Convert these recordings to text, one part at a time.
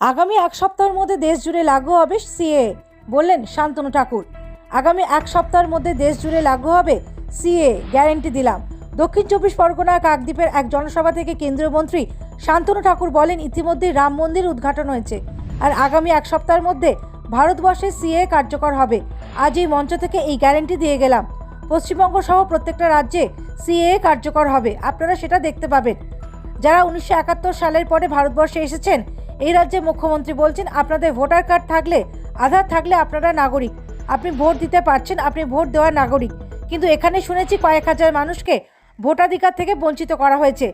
আগামী এক সপ্তাহের মধ্যে দেশ জুড়ে লাগু হবে সিএ, বললেন শান্তনু ঠাকুর। আগামী এক সপ্তাহের মধ্যে দেশ জুড়ে লাগু হবে সিএ, গ্যারেন্টি দিলাম। দক্ষিণ চব্বিশ পরগনা কাকদ্বীপের এক জনসভা থেকে কেন্দ্রীয় মন্ত্রী শান্তনু ঠাকুর বলেন ইতিমধ্যে রাম মন্দির উদ্ঘাটন হয়েছে। আর আগামী এক সপ্তাহের মধ্যে ভারতবর্ষে সিএ কার্যকর হবে। আজ এই মঞ্চ থেকে এই গ্যারেন্টি দিয়ে গেলাম। পশ্চিমবঙ্গ সহ প্রত্যেকটা রাজ্যে সিএ কার্যকর হবে। আপনারা সেটা দেখতে পাবেন। যারা উনিশশো একাত্তর সালের পরে ভারতবর্ষে এসেছেন এই রাজ্যে মুখ্যমন্ত্রী বলছেন, আপনাদের ভোটার কার্ড থাকলে, আধার থাকলে আপনারা নাগরিক। আপনি ভোট দিতে পারছেন, আপনি ভোট দেওয়ার নাগরিক। কিন্তু এখানে শুনেছি কয়েক হাজার মানুষকে ভোটাধিকার থেকে বঞ্চিত করা হয়েছে।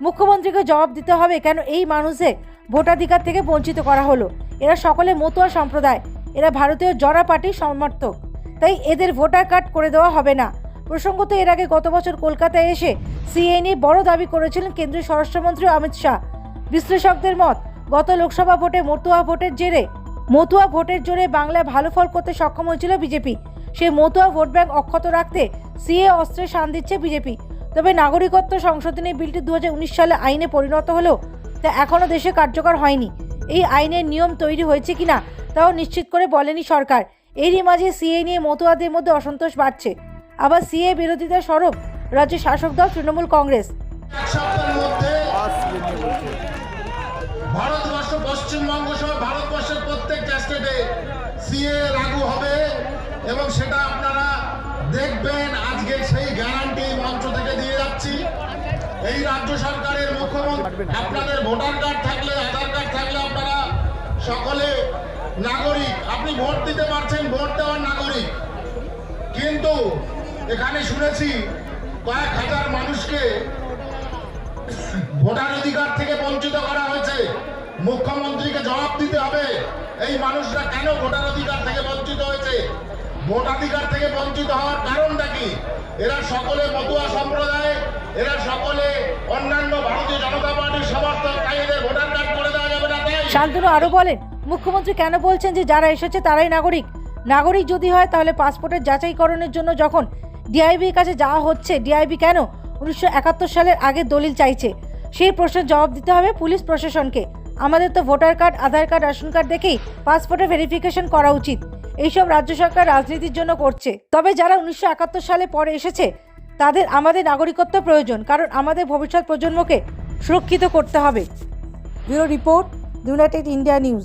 মুখ্যমন্ত্রীকে জবাব দিতে হবে কেন এই মানুষে ভোটাধিকার থেকে বঞ্চিত করা হলো? এরা সকলে মতুয়া সম্প্রদায়। এরা ভারতীয় জরা পার্টির সমর্থক। তাই এদের ভোটার কার্ড করে দেওয়া হবে না। প্রসঙ্গত, এর আগে গত বছর কলকাতায় এসে সিএ নিয়ে বড় দাবি করেছিলেন কেন্দ্রীয় স্বরাষ্ট্রমন্ত্রী অমিত শাহ। বিশ্লেষকদের মত গত লোকসভা ভোটে মতুয়া ভোটের জেরে, মতুয়া ভোটের জোরে বাংলায় ভালো ফল করতে সক্ষম হয়েছিল বিজেপি। সেই মতুয়া ভোট ব্যাংক অক্ষত রাখতে সিএ অস্ত্রে শান দিচ্ছে বিজেপি। তবে নাগরিকত্ব সংশোধনী বিলটি দু হাজার উনিশ সালে আইনে পরিণত হলেও তা এখনও দেশে কার্যকর হয়নি। এই আইনের নিয়ম তৈরি হয়েছে কিনা তাও নিশ্চিত করে বলেনি সরকার। এরই মাঝে সিএ নিয়ে মতুয়াদের মধ্যে অসন্তোষ বাড়ছে। আবার সিএ বিরোধিতা স্বরূপ রাজ্যের শাসক দল তৃণমূল কংগ্রেস এক সপ্তাহের মধ্যে ভারতবর্ষ পশ্চিমবঙ্গ সহ ভারতবর্ষের প্রত্যেকটা স্টেটে সিএ লাগু হবে এবং সেটা আপনারা দেখবেন। আজকে সেই গ্যারান্টি মঞ্চ থেকে দিয়ে যাচ্ছি। এই রাজ্য সরকারের মুখ্যমন্ত্রী, আপনাদের ভোটার কার্ড থাকলে আধার কার্ড থাকলে আপনারা সকলে নাগরিক। আপনি ভোট দিতে পারছেন ভোট দেওয়ার নাগরিক। কিন্তু এখানে শুনেছি কয়েক হাজার মানুষকে ভোটার অধিকার থেকে বঞ্চিত করা মুখ্যমন্ত্রীকে জবাব দিতে হবে। এই মানুষরা কেন ভোটার অধিকার থেকে বঞ্চিত হয়েছে? ভোটাধিকার থেকে বঞ্চিত হওয়ার কারণটা কি? এরা সকলে মতুয়া সম্প্রদায়, এরা সকলে অন্যান্য ভারতীয় জনতা পার্টির সমর্থক, তাই ভোটার কার্ড করে দেওয়া যাবে না শান্তনু আরও বলেন, মুখ্যমন্ত্রী কেন বলছেন যে যারা এসেছে তারাই নাগরিক? নাগরিক যদি হয় তাহলে পাসপোর্টের যাচাইকরণের জন্য যখন ডিআইবির কাছে যাওয়া হচ্ছে ডিআইবি কেন? উনিশশো একাত্তর সালের আগে দলিল চাইছে। সেই প্রশ্নের জবাব দিতে হবে পুলিশ প্রশাসনকে। আমাদের তো voter card, Aadhaar card, ration card দেখেই পাসপোর্টের ভেরিফিকেশন করা উচিত। এইসব রাজ্য সরকার রাজনীতির জন্য করছে। তবে যারা উনিশশো একাত্তর সালে পরে এসেছে, তাদের আমাদের নাগরিকত্ব প্রয়োজন, কারণ আমাদের ভবিষ্যৎ প্রজন্মকে সুরক্ষিত করতে হবে। Bureau report, United India News.